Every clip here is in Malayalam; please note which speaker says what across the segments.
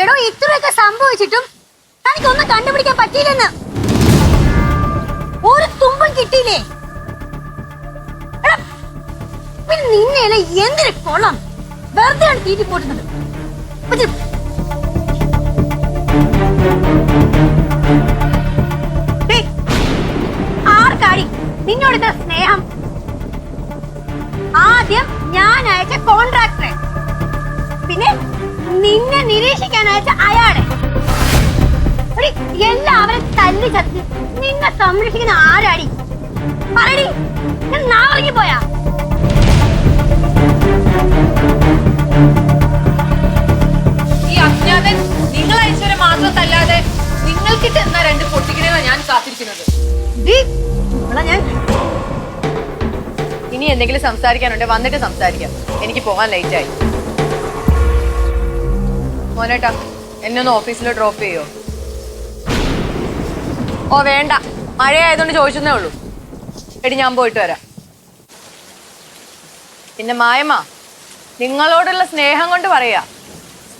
Speaker 1: എടോ ഇത്രയൊക്കെ സംഭവിച്ചിട്ടും തനിക്കൊന്നും കണ്ടുപിടിക്കാൻ പറ്റിയില്ലെന്ന്. ഒരു തുമ്പും കിട്ടിയില്ലേ? പിന്നെ എന്തിനു കൊള്ളാം? വെറുതെ ആണ് തീറ്റി പോട്ടുന്നത് ആർക്കാടി നിന്നോട് ഇത്ര സ്നേഹം? ആദ്യം ഞാൻ അയച്ച കോൺട്രാക്ടറെ പിന്നെ നിന്നെ നിരീക്ഷിക്കാൻ അയച്ച അയാളെ എല്ലാവരും തല്ലി ചത്തി. നിന്നെ സംരക്ഷിക്കുന്ന ആരാടി? പറയടി ഞാൻ നാളേക്ക് പോയാ?
Speaker 2: ഈ അജ്ഞാതൻ നിങ്ങൾ അയച്ചവരെ മാത്രത്തല്ലാതെ നിങ്ങൾക്ക് ചെന്ന രണ്ട് പൊട്ടിക്കണേന്നാ ഞാൻ കാത്തിരിക്കുന്നത്?
Speaker 1: ഞാൻ
Speaker 2: ഇനി എന്തെങ്കിലും സംസാരിക്കാനുണ്ടെ വന്നിട്ട് സംസാരിക്കാം. എനിക്ക് പോകാൻ ലേറ്റ് ആയി. മോനേട്ടാ എന്നെ ഒന്ന് ഓഫീസിൽ ഡ്രോപ്പ് ചെയ്യോ? ഓ വേണ്ട. മഴയായതുകൊണ്ട് ചോദിച്ചെന്നേ ഉള്ളൂ. എടി ഞാൻ പോയിട്ട് വരാം. പിന്നെ മായമ്മ നിങ്ങളോടുള്ള സ്നേഹം കൊണ്ട് പറയാ.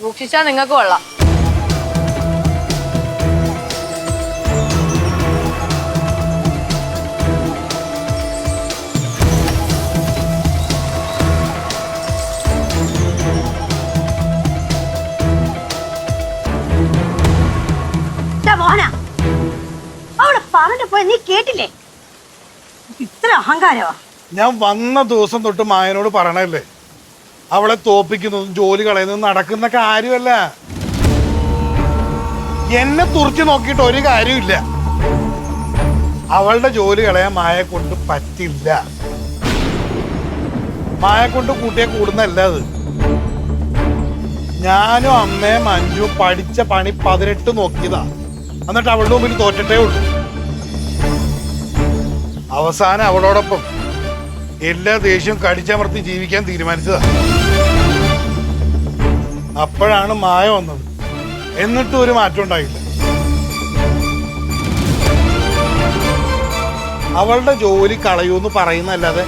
Speaker 2: സൂക്ഷിച്ചാ നിങ്ങൾക്ക് കൊള്ളാം.
Speaker 1: മോഹന അവൾ പറഞ്ഞിട്ട് നീ കേട്ടില്ലേ? ഇത്ര അഹങ്കാരോ
Speaker 3: ഞാൻ വന്ന ദിവസം തൊട്ട് മായനോട് പറയണല്ലേ? അവളെ തോപ്പിക്കുന്നതും ജോലി കളയുന്നതും നടക്കുന്ന കാര്യമല്ല. എന്നെ തുറച്ചു നോക്കിയിട്ട് ഒരു കാര്യമില്ല അവളുടെ ജോലി കളയാൻ മായ കൊണ്ട് പറ്റില്ല. മായ കൊണ്ട് കൂട്ടിയെ കൂടുന്നല്ല അത്. ഞാനും അമ്മയും അഞ്ചും പഠിച്ച പണി പതിനെട്ട് നോക്കിയതാ. എന്നിട്ട് അവളുടെ മുമ്പിൽ തോറ്റട്ടേ ഉള്ളൂ. അവസാനം അവളോടൊപ്പം എല്ലാ ദേഷ്യവും കടിച്ചമർത്തി ജീവിക്കാൻ തീരുമാനിച്ചതാ. അപ്പോഴാണ് മായ വന്നത്. എന്നിട്ടും ഒരു മാറ്റം ഉണ്ടായില്ല. അവളുടെ ജോലി കളയൂന്ന് പറയുന്നല്ലാതെ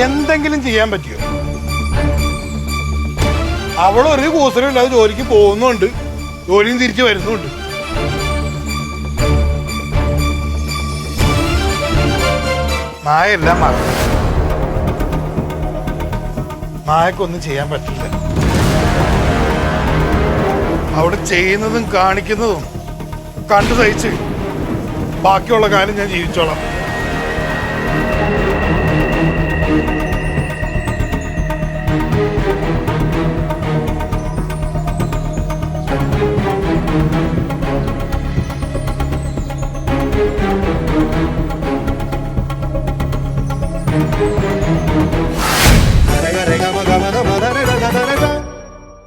Speaker 3: എന്തെങ്കിലും ചെയ്യാൻ പറ്റിയോ? അവളൊരു കൂസലും ഇല്ലാതെ ജോലിക്ക് പോകുന്നുണ്ട്. ജോലിയും തിരിച്ചു വരുന്നുണ്ട്. മായ എല്ലാം മറന്നു മായക്കൊന്നും ചെയ്യാൻ പറ്റില്ല. അവിടെ ചെയ്യുന്നതും കാണിക്കുന്നതും കണ്ടു സഹിച്ച് ബാക്കിയുള്ള കാലം ഞാൻ ജീവിച്ചോളാം. రెగ రెగ మగ మగ మగ రెగ